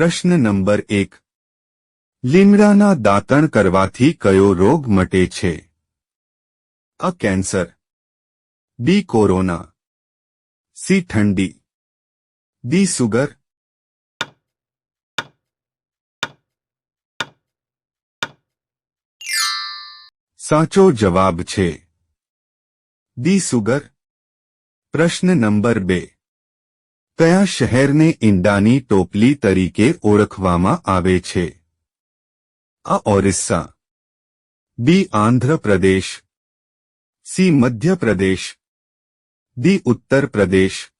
પ્રશ્ન નંબર એક. લીમડાના દાંતણ કરવાથી કયો રોગ મટે છે? અ કેન્સર. B corona. સી ઠંડી. D sugar. સાચો જવાબ છે. D sugar. પ્રશ્ન નંબર બે. કયા શહેરને ઈંડાની ટોપલી તરીકે ઓળખવામાં આવે છે? A Orissa. B Andhra Pradesh. C Madhya Pradesh. D Uttar Pradesh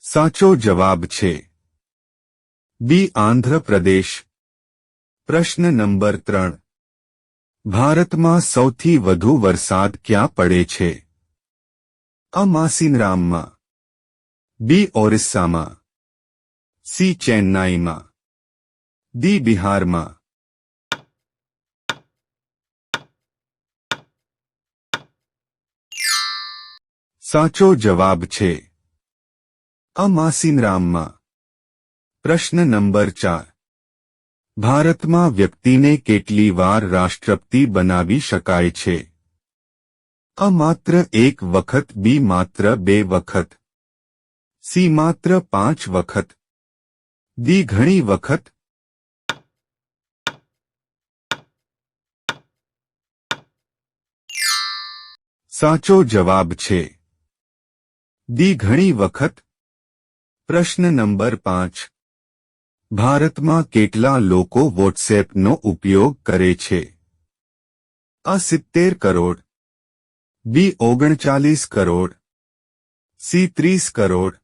સાચો જવાબ છે. બી આંધ્રપ્રદેશ. પ્રશ્ન નંબર ત્રણ. ભારતમાં સૌથી વધુ વરસાદ ક્યાં પડે છે? અ માસિનરામમાં બી ઓરિસ્સામાં. સી ચેન્નાઈમાં. દી બિહારમાં. સાચો જવાબ છે. અ માસિનરામમાં પ્રશ્ન નંબર ચાર. ભારતમાં વ્યક્તિને કેટલી વાર રાષ્ટ્રપતિ બનાવી શકાય છે? અ માત્ર એક વખત, બી માત્ર બે વખત, સી માત્ર પાંચ વખત, ડી ઘણી વખત, સાચો જવાબ છે. ડી ઘણી વખત, પ્રશ્ન નંબર પાંચ ભારતમાં કેટલા લોકો વોટ્સએપનો ઉપયોગ કરે છે? આ સિત્તેર કરોડ. બી ઓગણચાલીસ કરોડ. સી ત્રીસ કરોડ.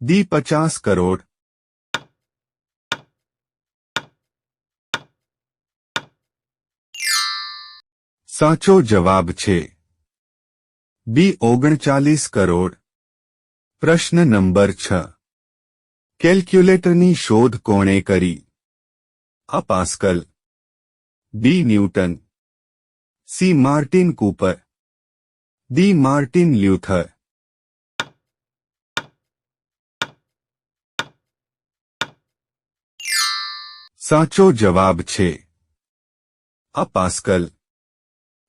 ડી પચાસ કરોડ. સાચો જવાબ છે. બી ઓગણચાલીસ કરોડ. પ્રશ્ન નંબર છ. કેલ્ક્યુલેટરની શોધ કોણે કરી? અ Pascal. B Newton. C Martin Cooper. D Martin Luther. સાચો જવાબ છે. આ પાસ્કલ.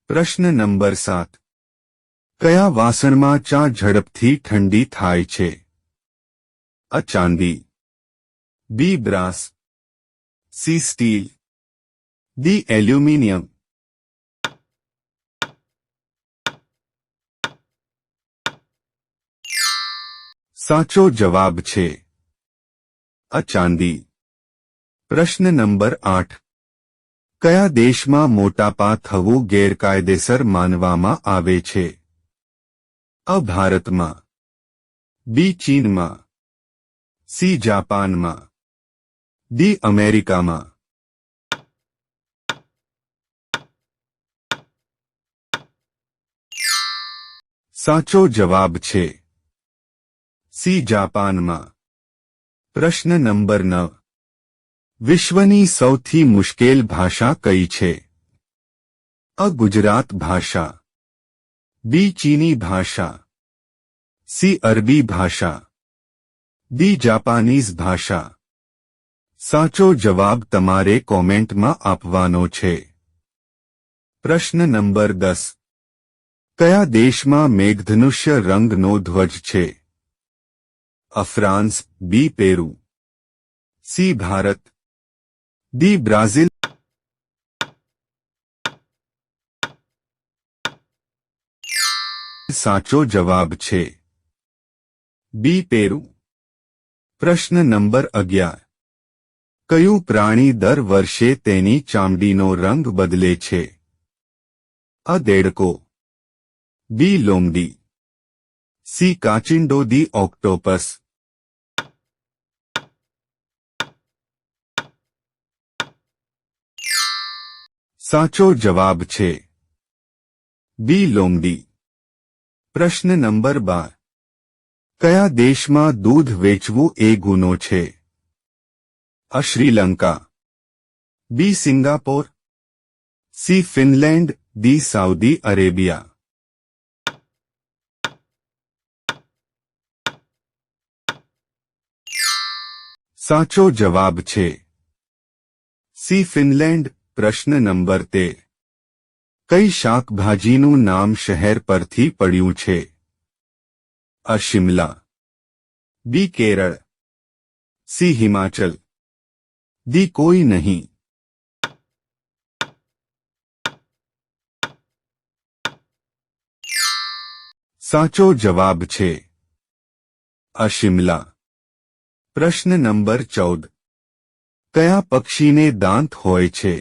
પ્રશ્ન નંબર સાત. કયા વાસણમાં ચા ઝડપથી ઠંડી થાય છે? અ ચાંદી B brass C steel D aluminium સાચો જવાબ છે અ ચાંદી પ્રશ્ન નંબર આઠ કયા દેશમાં મોટાપા થવું ગેરકાયદેસર માનવામાં આવે છે અ ભારતમાં બી ચીનમાં સી જાપાનમાં ડી અમેરિકામાં સાચો જવાબ છે સી જાપાનમાં પ્રશ્ન નંબર નવ વિશ્વની સૌથી મુશ્કેલ ભાષા કઈ છે અ ગુજરાત ભાષા બી ચીની ભાષા સી અરબી ભાષા ડી જાપાનીઝ ભાષા. સાચો જવાબ તમારે કોમેન્ટમાં આપવાનો છે. પ્રશ્ન નંબર દસ. કયા દેશમાં મેઘધનુષ્ય રંગનો ધ્વજ છે? અ France, B Peru. C Bharat. D Brazil. સાચો જવાબ છે. બી પેરુ. પ્રશ્ન નંબર અગિયાર. કયું પ્રાણી દર વર્ષે તેની ચામડીનો રંગ બદલે છે? અ દેડકો. બી લોમડી સી કાચિંડો દી ઓક્ટોપસ. સાચો જવાબ છે. બી લોમડી પ્રશ્ન નંબર બાર. કયા દેશમાં દૂધ વેચવું એ ગુનો છે? A, Sri Lanka. B, Singapore. C, Finland. D Saudi Arabia. સાચો જવાબ છે. C, Finland. પ્રશ્ન નંબર તેર. કઈ શાકભાજીનું નામ શહેર પરથી પડ્યું છે? અ Shimla. B Kerala C Himachal D. કોઈ નહીં સાચો જવાબ છે અ શિમલા પ્રશ્ન નંબર ચૌદ કયા પક્ષીને દાંત હોય છે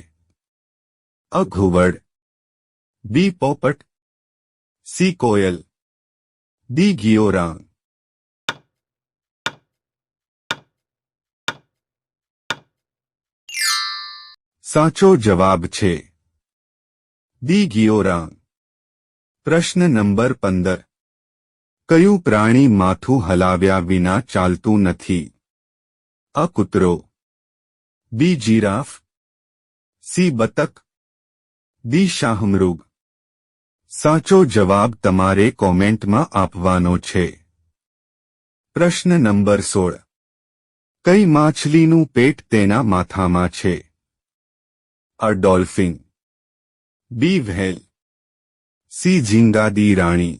અ ઘુવડ બી પોપટ સી કોયલ ડી ગિયોરાંગ સાચો જવાબ છે. દી ગિયોરાંગ પ્રશ્ન નંબર પંદર. કયું પ્રાણી માથું હલાવ્યા વિના ચાલતું નથી? અ કૂતરો. બી જીરાફ. સી બતક. દી શાહમૃગ. સાચો જવાબ તમારે કોમેન્ટમાં આપવાનો છે. પ્રશ્ન નંબર સોળ. કઈ માછલીનું પેટ તેના માથામાં છે? A dolphin. B whale. C ઝીંગાદી રાણી.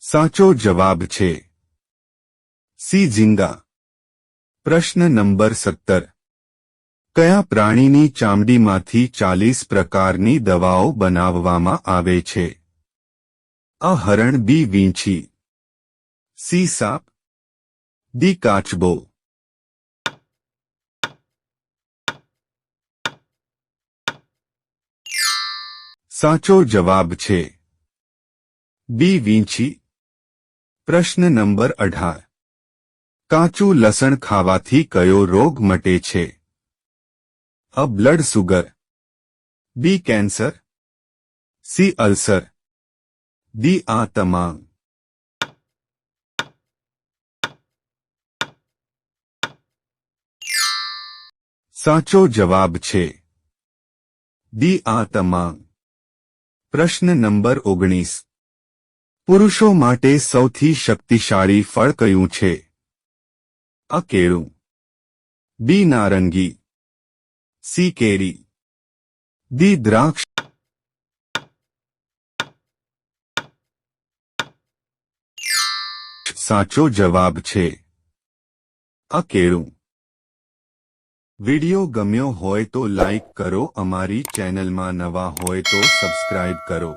સાચો જવાબ છે. સી ઝીંગા. પ્રશ્ન નંબર સત્તર. કયા પ્રાણીની ચામડીમાંથી ચાલીસ પ્રકારની દવાઓ બનાવવામાં આવે છે? અ હરણ, બી વીંછી. સી સાપ. ડી કાચબો. સાચો જવાબ છે. બી વીંછી. પ્રશ્ન નંબર અઢાર. કાચું લસણ ખાવાથી કયો રોગ મટે છે? અ blood sugar B cancer C ulcer D. આ સાચો જવાબ છે દી આ તમામ પ્રશ્ન નંબર ઓગણીસ પુરુષો માટે સૌથી શક્તિશાળી ફળ કયું છે અ કેળું બી નારંગી સી કેરી દી દ્રાક્ષ સાચો જવાબ છે. આ કેળું વિડિયો ગમ્યો હોય તો લાઈક કરો, અમારી ચેનલમાં નવા હોય તો સબસ્ક્રાઇબ કરો.